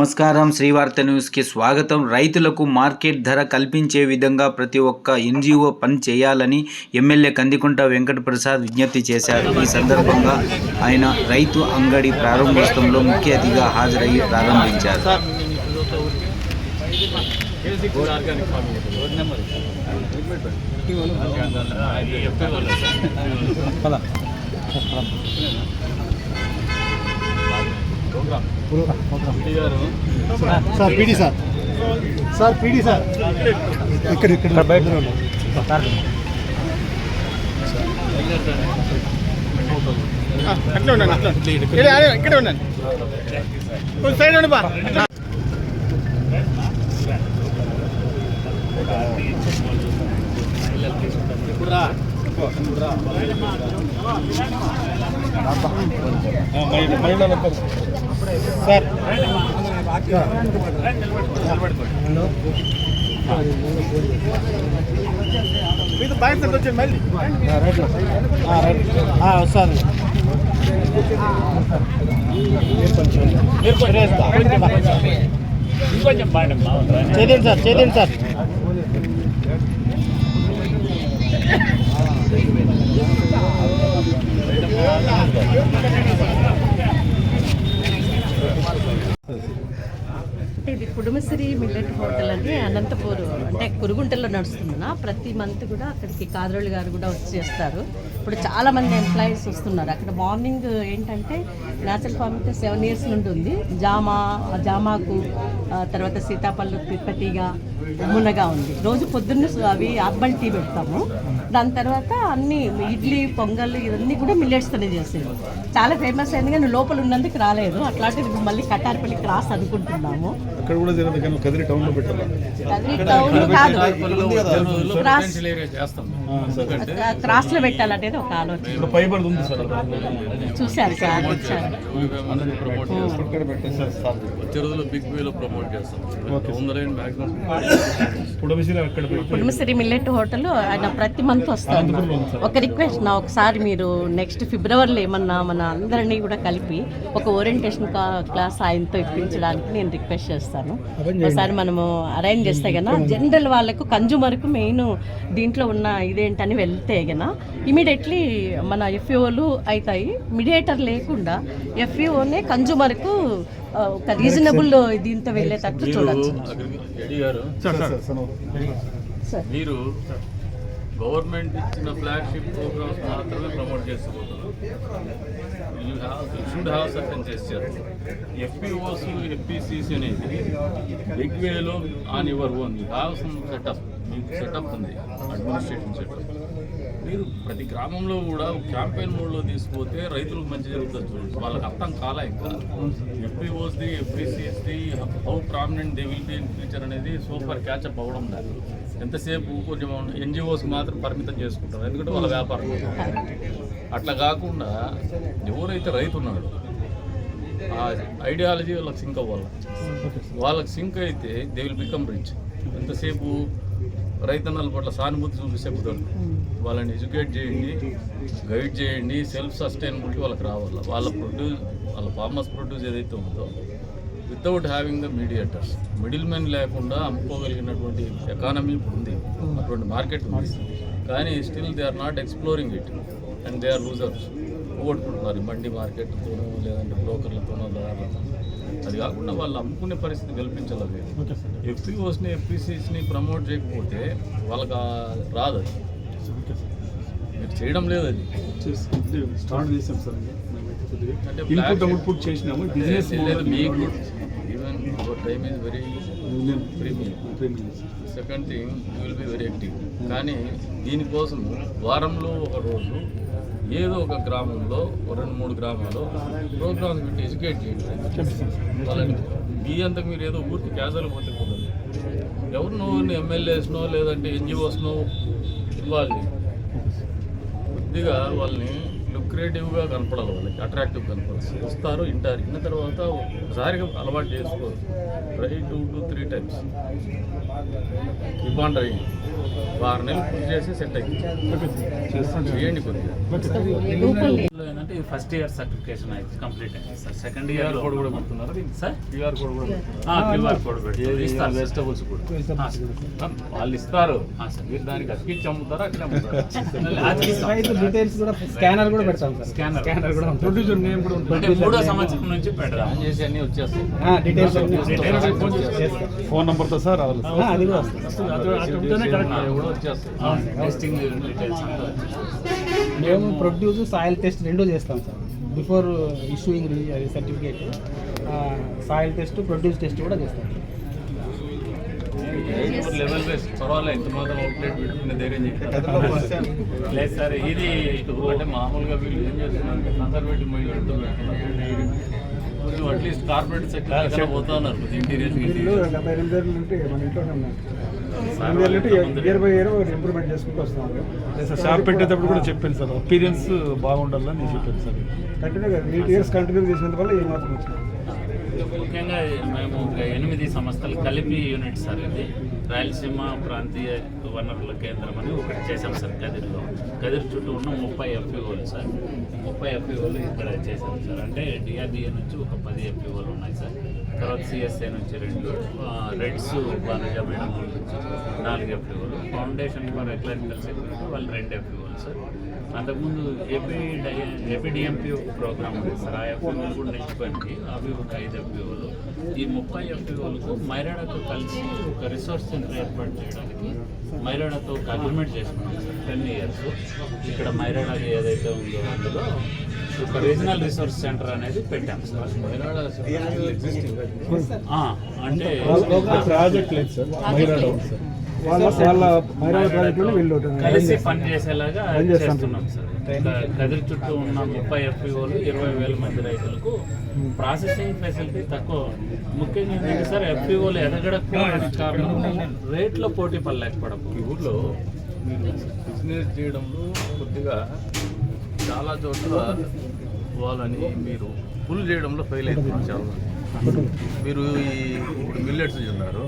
నమస్కారం. శ్రీవార్త న్యూస్కి స్వాగతం. రైతులకు మార్కెట్ ధర కల్పించే విధంగా ప్రతి ఒక్క ఎన్జిఓ పని చేయాలని ఎమ్మెల్యే కందికుంట వెంకటప్రసాద్ విజ్ఞప్తి చేశారు. ఈ సందర్భంగా ఆయన రైతు అంగడి ప్రారంభోత్సవంలో ముఖ్య అతిథిగా హాజరయ్యి ప్రారంభించారు. Sir PD sir. Sir PD sir. ఇక్కడ ఇక్కడ. బయట. అట్లా ఉండండి అట్లా ఇక్కడ ఇక్కడే ఉండండి. కొంచెం సైడ్ ఉండి బా. సార్. మీతో బయట వచ్చాను మళ్ళీ. వస్తాను చేయండి సార్ చేయండి సార్. ఇది కుడుమసిరి మిల్లెట్ హోటల్ అని అనంతపూర్ అంటే కురుగుంటలో నడుస్తుందన్న. ప్రతి మంత్ కూడా అక్కడికి కాదరోళ్ళు గారు కూడా వచ్చి చేస్తారు ఇప్పుడు చాలా మంది ఎంప్లాయీస్ వస్తున్నారు. అక్కడ మార్నింగ్ ఏంటంటే నేచురల్ ఫార్మ్ అయితే సెవెన్ ఇయర్స్ నుండి ఉంది. జామా జామాకు తర్వాత సీతాపళ్ళు తిప్పటిగా మునగా ఉంది. రోజు పొద్దున్న అవి అర్బల్ టీ పెడతాము. దాని తర్వాత అన్ని ఇడ్లీ పొంగల్ ఇవన్నీ కూడా మిల్లెట్స్తోనే చేసేది. చాలా ఫేమస్ అయింది కానీ లోపల ఉన్నందుకు రాలేదు. అట్లాంటిది మళ్ళీ కట్టారపల్లి క్రాస్ అనుకుంటున్నాము అక్కడ కూడా జరగదు కానీ కదిరి టౌన్ క్రాస్లో పెట్టాలనేది ఒక ఆలోచన. ఫైబర్ ఉంది సార్ సార్ వచ్చే రోజుల్లో బిగ్ వేలో ప్రమోట్ చేస్తాం. కుటుంబశ్రీ మిల్లెట్ హోటల్ ఆయన ప్రతి మంత్ వస్తారు. ఒక రిక్వెస్ట్ నా ఒకసారి మీరు నెక్స్ట్ ఫిబ్రవరిలో ఏమన్నా మన అందరినీ కూడా కలిపి ఒక ఓరియంటేషన్ క్లాస్ ఆయనతో ఇప్పించడానికి నేను రిక్వెస్ట్ చేస్తాను. ఒకసారి మనము అరేంజ్ చేస్తే గన జనరల్ వాళ్ళకు కన్జ్యూమర్కు మెయిన్ దీంట్లో ఉన్న ఇదేంటని వెళ్తే గన ఇమీడియట్లీ మన ఎఫ్ఈఓలు అవుతాయి మీడియేటర్ లేకుండా ఎఫ్ఈఓనే కన్జ్యూమర్కు ఒక రీజనబుల్ దీంతో వెళ్ళేటట్టు మీరు గవర్నమెంట్ ఇచ్చిన ఫ్లాగ్షిప్ ప్రోగ్రామ్స్ మాత్రమే ప్రమోట్ చేస్తున్నారు you have you should have certain gesture FPOs FPCs అనేది బిగ్ వేలో on your own you have some setup. మీకు సెటప్ ఉంది అడ్మినిస్ట్రేషన్ సెటప్. మీరు ప్రతి గ్రామంలో కూడా క్యాంపెయిన్ మోడ్లో తీసుకుపోతే రైతులకు మంచి జరుగుతుంది చూడండి. వాళ్ళకి అర్థం కాలే ఇంకా. ఎఫ్పిఓస్ది ఎఫ్పిసిఎస్ది how prominent they will be in future అనేది సూపర్ క్యాచ్ అప్ అవ్వడం లేదు. ఎంతసేపు కొంచెం ఎన్జిఓస్ మాత్రం పరిమితం చేసుకుంటారు ఎందుకంటే వాళ్ళ వ్యాపారం. అట్లా కాకుండా ఎవరైతే రైతు ఉన్నాడు ఆ ఐడియాలజీ వాళ్ళకి సింక్ అవ్వాలి. వాళ్ళకి సింక్ అయితే దే విల్ బికమ్ రిచ్ ఎంతసేపు రైతన్నల పట్ల సానుభూతి చూపిస్తే కుదరదు. వాళ్ళని ఎడ్యుకేట్ చేయండి గైడ్ చేయండి సెల్ఫ్ సస్టైనబిలిటీ వాళ్ళకి రావాలి. వాళ్ళ ప్రొడ్యూస్ వాళ్ళ ఫార్మర్స్ ప్రొడ్యూస్ ఏదైతే ఉందో without having the mediators middlemen లేకుండా అమ్ముకోగలిగినటువంటి ఎకానమీ ఉంది. అటువంటి మార్కెట్ ఉంది. కానీ still they are not exploring it and they are losers పోగొట్టుకుంటున్నారు mandi మార్కెట్తోనో లేదంటే బ్రోకర్లతోనో దారులతో అది కాకుండా వాళ్ళు అమ్ముకునే పరిస్థితి కల్పించాలి ఎఫ్పిఓస్ని ఎఫ్పిసిస్ని ప్రమోట్ చేయకపోతే వాళ్ళకి రాదు అది. మీరు చేయడం లేదు అది. స్టార్ట్ చేసాం సార్ ఇన్పుట్ అవుట్పుట్ చేసినాము. బిజినెస్ లేదు మీకు even your time is very premium second thing you will be very active కానీ దీనికోసం వారంలో ఒక రోజు ఏదో ఒక గ్రామంలో ఒక రెండు మూడు గ్రామాల్లో ప్రోగ్రామ్స్ పెట్టి ఎడ్యుకేట్ చేయండి. వాళ్ళని మీ అంతకు మీరు ఏదో ఊరికి క్యాజువల్ పోతే కుదరదు ఎవరినో ఎమ్మెల్యేస్నో లేదంటే ఎన్జిఓస్నో చేయండి. కొద్దిగా వాళ్ళని లుక్రేటివ్గా కనపడాలి వాళ్ళకి అట్రాక్టివ్ కనపడాలి. వస్తారు వింటారు విన్న తర్వాత ఒకసారిగా అలవాటు చేసుకోరు try two to three times. Keep on వారు నెలలు పూర్తి చేసి సెట్ అయ్యింది చేయండి కొద్దిగా. ఏంటంటే ఫస్ట్ ఇయర్ సర్టిఫికేషన్ అయితే కంప్లీట్ అయింది. సార్ సెకండ్ ఇయర్ కోడ్ కూడా పెడుతున్నారు సార్ క్యూఆర్ కోడ్ కూడా క్యూఆర్ కోడ్ పెట్టి ఇస్తారు సార్. వెజిటబుల్స్ కూడా. సార్. వాళ్ళు ఇస్తారు. ఆ, సార్. మీరు దానికి అతికిచ్చి అమ్ముతారా అట్లా. డీటెయిల్స్ కూడా స్కానర్ కూడా పెడతాం సార్ స్కానర్ స్కానర్ కూడా ఉంటుంది. ప్రొడ్యూసర్ నేమ్ కూడా ఉంటుంది. అంటే మూడో సంవత్సరం నుంచి పెడదాం. చేసి అన్ని వచ్చేస్తాయి. డీటెయిల్స్ ఫోన్ నెంబర్తో సార్ రావాలి. అది కూడా వస్తుంది. అవి కూడా వచ్చేస్తాయి. టెస్టింగ్ డీటెయిల్స్ అంతా. మేము ప్రొడ్యూస్ సాయిల్ టెస్ట్ రెండు చేస్తాం sir. Before issuing certificate soil test produce test కూడా చేస్తాం. లెవెల్ బేస్ పర్వాలేదు ఎంత మాత్రం అవుట్లెట్ పెట్టుకునే ధైర్యం చేయాలి లేదు సార్. ఇది అంటే మామూలుగా వీళ్ళు ఏం చేస్తున్నారు కన్సర్వేటివ్ మైండ్ పెడుతూ పెడుతున్నారు. కొంచెం అట్లీస్ట్ కార్పొరేట్ సెక్టర్ పోతా ఉన్నారు ఇంటీరియర్ గత ఎనిమిది ఏళ్ళ నుండి మన ఇంట్లోనే ఇంప్రూవ్మెంట్ చేసుకుంటూ వస్తున్నాం షాప్ పెట్టేటప్పుడు కూడా చెప్పాను సార్. అపీరియన్స్ బాగుండాలని నేను చెప్పాను సార్. కంటిన్యూగా ఎయిట్ ఇయర్స్ కంటిన్యూ చేసినందువల్ల ఏ మాత్రం వచ్చింది? ముఖ్యంగా మేము ఒక ఎనిమిది సంస్థలు కలిపి యూనిట్ సార్ ఇది. రాయలసీమ ప్రాంతీయ వనరుల కేంద్రం అని ఒకటి చేశాం సార్ కదిరిలో. కదిరి చుట్టూ ఉన్న ముప్పై ఎఫ్పిఓలు సార్. ముప్పై ఎఫ్పిఓలు ఇక్కడ చేశాం సార్. అంటే డిఆర్డిఏ నుంచి ఒక పది ఎఫ్పిఓలు ఉన్నాయి సార్. తర్వాత సిఎస్ఏ నుంచి రెండు రెడ్స్ బాలజా మేడం నుంచి నాలుగు ఎఫ్పిఓలు. ఫౌండేషన్ ఫర్ ఎక్లానికల్ సెక్యూరిటీ వాళ్ళు రెండు ఎఫ్పిఓలు సార్. అంతకుముందు ఏపీ ఏపీడిఎంపీ ఒక ప్రోగ్రామ్ ఉంది సార్. ఆ ఎఫ్పిఓలు కూడా నిలిచిపోయింది అవి ఒక ఐదు ఎఫ్పిఓలు. ఈ ముప్పై ఎఫ్పిఓలకు మైరాడాతో కలిసి ఒక రిసోర్స్ సెంటర్ ఏర్పాటు చేయడానికి మైరాడాతో ఒక అగ్రిమెంట్ చేసుకున్నాం. సార్ టెన్ ఇయర్స్ ఇక్కడ మైరాడా ఏదైతే ఉందో అందులో ఒక రీజనల్ రిసోర్స్ సెంటర్ అనేది పెట్టాం. సార్ ఆ, అంటే ప్రాజెక్ట్ లేదు సార్. మైరాడ ఉంది సార్. వాళ్ళ వాళ్ళ మైరాడ ప్రాజెక్టులో వీళ్ళు కలిసి పని చేసేలాగా పని చేస్తాం. చేస్తున్నాం సార్. కదిరి చుట్టూ ఉన్న ముప్పై ఎఫ్పిఓలు ఇరవై వేల మంది రైతులకు ప్రాసెసింగ్ ఫెసిలిటీ తక్కువ. ముఖ్యంగా ఏంటంటే సార్ ఎఫ్పిఓలు ఎదగడానికి కారణం రేట్లో పోటీ పడలేకపోవడం. ఈ మీరు బిజినెస్ చేయడంలో కొద్దిగా చాలా చోట్ల వాళ్ళని మీరు ఫుల్ చేయడంలో ఫెయిల్ అవుతుంది చాలా మీరు ఈ ఇప్పుడు మిల్లెట్స్ ఉన్నారు.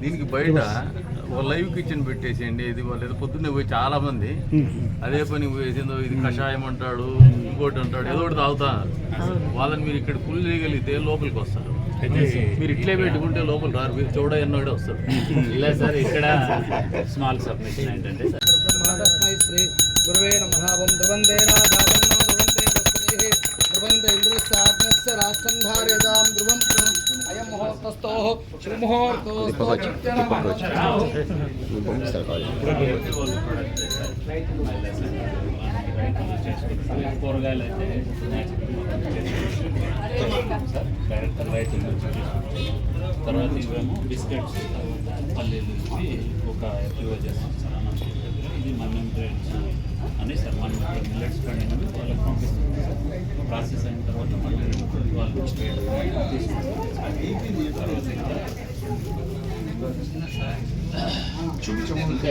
దీనికి బయట ఒక లైవ్ కిచెన్ పెట్టేసేయండి ఇది వాళ్ళు ఏదో పొద్దున్నే పోయి చాలా మంది అదే పని వేసిందో ఇది కషాయం అంటాడు ఇంకోటి అంటాడు ఏదో ఒకటి తాగుతారు వాళ్ళని మీరు ఇక్కడ ఫుల్ చేయగలిగితే లోపలికి వస్తారు. మీరు ఇట్లే పెట్టుకుంటే లోపల రారు మీరు చూడ ఎన్నోడే వస్తారు. ఇలా సార్ ఇక్కడ స్మాల్ సబ్మిషన్ ఏంటంటే గురువే నమః. ధ్రువందే ఇంద్రస్య ఆత్మస్య రాష్ట్రం ధ్రువం. ధ్రువం అయం ముహూర్తస్థో శుభముహూర్తోస్తు కూరగాయలు అయితే డైరెక్ట్ రైతుల నుంచి తీసుకుంటాం. తర్వాత ఇవేమో బిస్కెట్స్ పల్లీలు ఇవి ఒక ఎక్కువ చేస్తాం సార్ అనంతపురం దగ్గర. ఇది మన్నం బ్రెడ్స్ అని సార్ మనం ఇక్కడ మిల్లెట్స్ పండినవి వాళ్ళకి పంపిస్తాం సార్ ప్రాసెస్ అయిన తర్వాత మళ్ళీ వాళ్ళు తీసుకుంటాం తర్వాత ఇంకా ఇంకా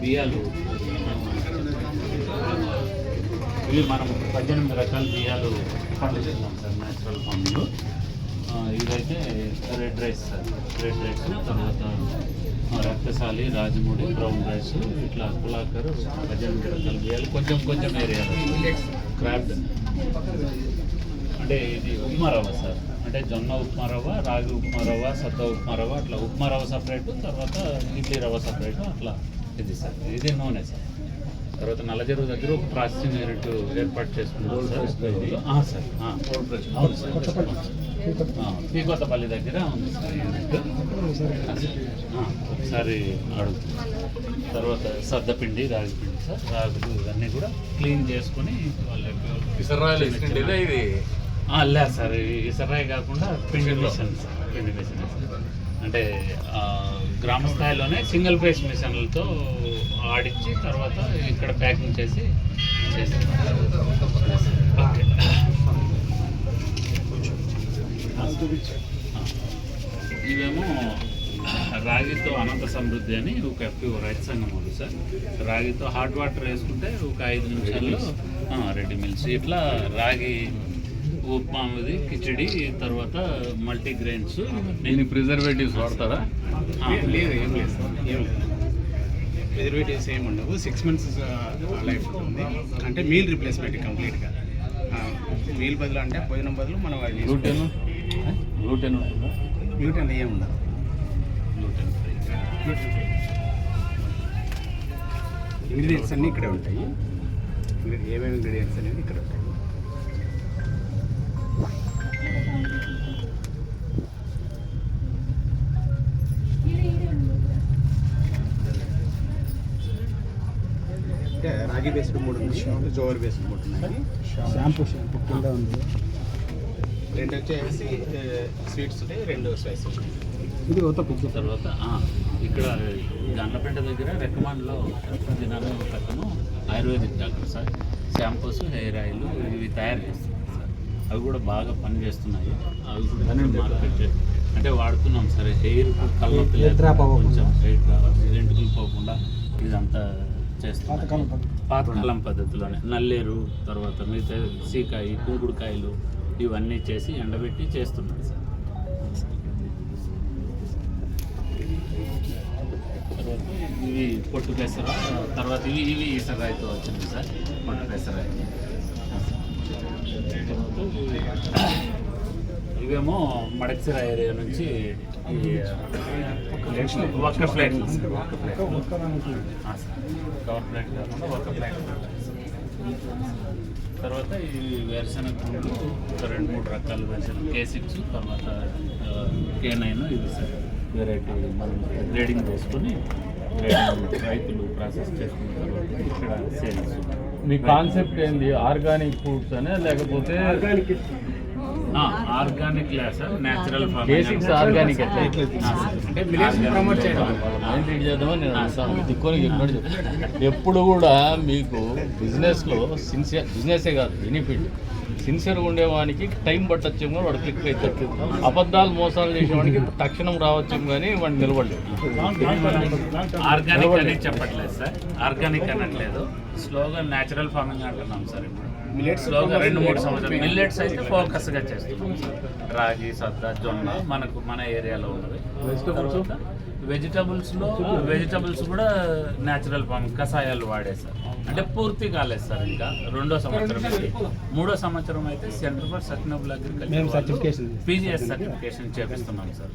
బియ్యాలు ఇవి మనం పద్దెనిమిది రకాల బియ్యాలు పండిస్తున్నాం సార్ న్యాచురల్ ఫార్మింగ్ ఇదైతే red rice sir. Red rice తర్వాత రక్తశాలి రాజమూడి బ్రౌన్ రైస్ ఇట్లా కులాకర్ పద్దెనిమిది రకాల బియ్యాలు కొంచెం కొంచెం ఏరియాలో క్రాఫ్ట్ అంటే ఇది ఉప్మా రవ్వ సార్. అంటే జొన్న ఉప్మా రవ్వ రాగి ఉప్మా రవ్వ సద్ద ఉప్మా రవ్వ అట్లా ఉప్మా రవ్వ సపరేట్ తర్వాత ఇడ్లీ రవ్వ సపరేట్ అట్లా ఇది సార్. ఇది నూనె సార్. తర్వాత నల్లజరువు దగ్గర ఒక ప్రాసెసింగ్ యూనిట్ ఏర్పాటు చేసుకున్నాం సార్. ఆ, సార్. ఆ. అవును సార్. ఆ, పీకొత్తపల్లి దగ్గర ఉంది సార్ యూనిట్. ఆ, ఒకసారి అడుగుతుంది తర్వాత సద్దపిండి రాగిపిండి సార్. రాగులు ఇవన్నీ కూడా క్లీన్ చేసుకొని వాళ్ళ లేదు సార్ ఇసరాయి కాకుండా పిండి మిషన్ సార్ పిండి మిషన్ అంటే గ్రామ స్థాయిలోనే సింగిల్ ఫేస్ మిషన్లతో ఆడించి తర్వాత ఇక్కడ ప్యాకింగ్ చేసి చేస్తాం ఓకే. ఇవేమో రాగితో అనంత సమృద్ధి అని ఒక ఎఫ్పిఓ రైతు సంఘం ఉంది సార్. రాగితో హాట్ వాటర్ వేసుకుంటే ఒక ఐదు నిమిషాల్లో రెడ్డి మిల్స్. ఇట్లా రాగి ఉప్మాది కిచడి తర్వాత మల్టీ గ్రెయిన్స్ దీని ప్రిజర్వేటివ్స్ వాడతారా? లేదు ఏం లేదు ఏం లేదు. ప్రిజర్వేటివ్స్ ఏమి ఉండవు. సిక్స్ మంత్స్ లైఫ్ ఉంది అంటే మీల్ రిప్లేస్మెంట్ కంప్లీట్గా వీల్ బదులు అంటే భోజనం బదులు మనం అది గ్లూటెన్ గ్లూటెన్ ఉంటుందా? గ్లూటెన్ ఏమి ఉండదు. గ్లూటెన్ ఇంగ్రీడియంట్స్ అన్నీ ఇక్కడే ఉంటాయి. ఏమేమి ఇంగ్రీడియంట్స్ అనేది ఇక్కడ ఉంటాయి. రాగి బేస్డ్ మూడు ఉన్నాయి. జోవర్ బేస్డ్ మూడు ఉన్నాయి. షాంపూ షాంపూ కింద ఉంది. రెండు వచ్చేసి స్వీట్స్ ఉంటాయి రెండు స్పైసీ ఇది కొత్త పిక్చర్ తర్వాత ఇక్కడ గండ్లపేట దగ్గర రెకమాండ్లో దినాలు పక్కన Ayurvedic doctor sir. Shampoos hair oil ఇవి తయారు చేస్తున్నారు సార్. అవి కూడా బాగా పనిచేస్తున్నాయి అవి కూడా మార్కెట్ అంటే వాడుతున్నాం సరే. హెయిర్ అవ్వకుండా. కొంచెం హెయిర్ వెంట్రుకలు పోకుండా ఇదంతా చేస్తున్నాం పాతకాలం పద్ధతిలోనే నల్లేరు తర్వాత మిగతా సీకాయి కుంకుడుకాయలు ఇవన్నీ చేసి ఎండబెట్టి చేస్తున్నాం సార్. తర్వాత ఇవి పొట్టు పెసర తర్వాత ఇవి ఇవి ఈసరాయితో వచ్చింది సార్ పొట్టు పెసరాయి తర్వాత ఇవేమో మడక్సిర ఏరియా నుంచి కాకుండా ఒక ప్లేట్ తర్వాత ఈ వేరుశనగ గుండ్లు ఒక రెండు మూడు రకాల వేరుశనగ కే సిక్స్ తర్వాత కే నైన్ సార్. వెరైటీ మనం గ్రేడింగ్ చేసుకొని గ్రేడింగ్ రైతులు ప్రాసెస్ చేసుకున్న తర్వాత ఇక్కడ సేల్స్ మీ కాన్సెప్ట్ ఏంది? ఆర్గానిక్ ఫుడ్స్ అనే లేకపోతే ఆర్గానిక్ లే సార్ న్యాచురల్ బేసిక్స్ ఆర్గానిక్ దిక్కుని ఎప్పుడు చెప్తాను ఎప్పుడు కూడా మీకు బిజినెస్లో సిన్సియర్ బిజినెసే కాదు ఫీల్డ్ సిన్సియర్గా ఉండేవానికి టైం పట్టొచ్చేమో వాడు క్లిక్ అవుతాడు అబద్ధాలు మోసాలు చేసేవాడికి తక్షణం రావచ్చు కానీ వాడు నిలబడలేదు ఆర్గానిక్ అని చెప్పట్లేదు సార్. ఆర్గానిక్ అనట్లేదు. స్లోగా న్యాచురల్ ఫార్మింగ్ అంటున్నాం సార్ ఇప్పుడు. మిల్లెట్స్ స్లోగా రెండు మూడు సంవత్సరాలు. మిల్లెట్స్ అయితే ఫోకస్గా చేస్తున్నాం సార్. రాగి సద్ద జొన్న మనకు మన ఏరియాలో ఉన్నది తర్వాత వెజిటబుల్స్ కూడా న్యాచురల్ ఫార్మింగ్ కషాయాలు వాడే సార్. అంటే పూర్తి కాలేదు సార్ ఇంకా. రెండో సంవత్సరం. మూడో సంవత్సరం అయితే Centre for Sustainable Agriculture PGS certification చేపిస్తున్నాం sir.